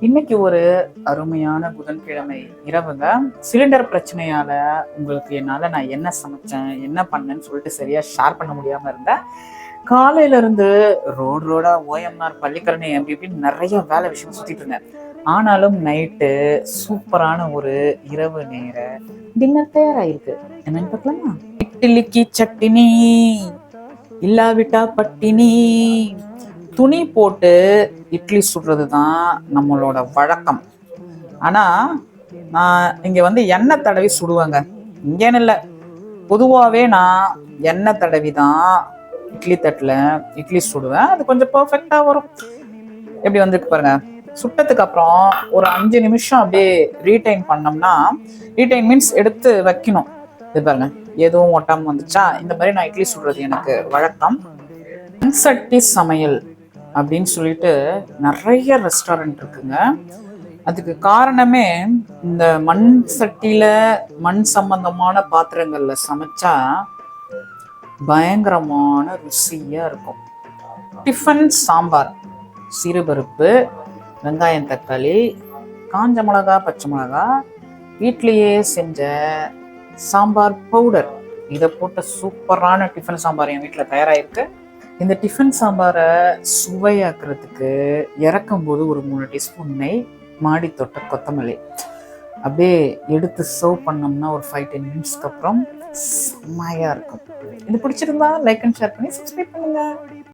இன்னைக்கு ஒரு அருமையான புதன்கிழமை இரவுங்க. சிலிண்டர் பிரச்சனையால உங்களுக்கு என்னால நான் என்ன சமைச்சேன் என்ன பண்ணேன்னு சொல்லிட்டு சரியா ஷேர் பண்ண முடியாம இருந்தேன் காலையில இருந்து ரோடு ரோடா ஓஎம்ஆர் பள்ளிக்கரணை அப்படி இப்படின்னு நிறைய வேலை விஷயம் சுத்திட்டு இருந்தேன். ஆனாலும் நைட்டு சூப்பரான ஒரு இரவு நேர டின்னர் தயாராயிருக்கு. என்னன்னு பார்க்கலாமா? இட்லிக்கு சட்டினி இல்லாவிட்டா பட்டினி. துணி போட்டு இட்லி சுடுறது தான் நம்மளோட வழக்கம். ஆனால் நான் இங்கே வந்து எண்ணெய் தடவி சுடுவேங்க. இங்கேன்னு இல்லை. பொதுவாகவே நான் எண்ணெய் தடவி தான் இட்லி தட்டில் இட்லி சுடுவேன். அது கொஞ்சம் பர்ஃபெக்டாக வரும். எப்படி வந்துட்டு பாருங்க. சுட்டதுக்கு அப்புறம் ஒரு அஞ்சு நிமிஷம் அப்படியே ரீடைன் பண்ணோம்னா ரீடைன் மீன்ஸ் எடுத்து வைக்கணும். இது பாருங்க. எதுவும் ஒட்டாமல் வந்துச்சா? இந்த மாதிரி நான் இட்லி சுடுறது எனக்கு வழக்கம். சட்டி சமையல். அப்படின்னு சொல்லிட்டு நிறைய ரெஸ்டாரண்ட் இருக்குங்க. அதுக்கு காரணமே இந்த மண் சட்டியில் மண் சம்பந்தமான பாத்திரங்களில் சமைச்சா பயங்கரமான ருசியாக இருக்கும். டிஃபன் சாம்பார் சிறுபருப்பு வெங்காயம் தக்காளி காஞ்ச மிளகா பச்சை மிளகா வீட்லேயே செஞ்ச சாம்பார் பவுடர் இதை போட்ட சூப்பரான டிஃபன் சாம்பார் என் வீட்டில் தயாராகிருக்கு இந்த டிஃபன் சாம்பாரை சுவையாக்குறதுக்கு இறக்கும்போது ஒரு மூணு டீஸ்பூன் நெய் மாடி தொட்ட கொத்தமல்லி. அப்படியே எடுத்து சர்வ் பண்ணோம்னா ஒரு ஃபைவ் டென் மினிட்ஸ்க்கு அப்புறம் செம்மையாக இருக்கும். இது பிடிச்சிருந்தா லைக் அண்ட் ஷேர் பண்ணி சப்ஸ்கிரைப் பண்ணுங்க.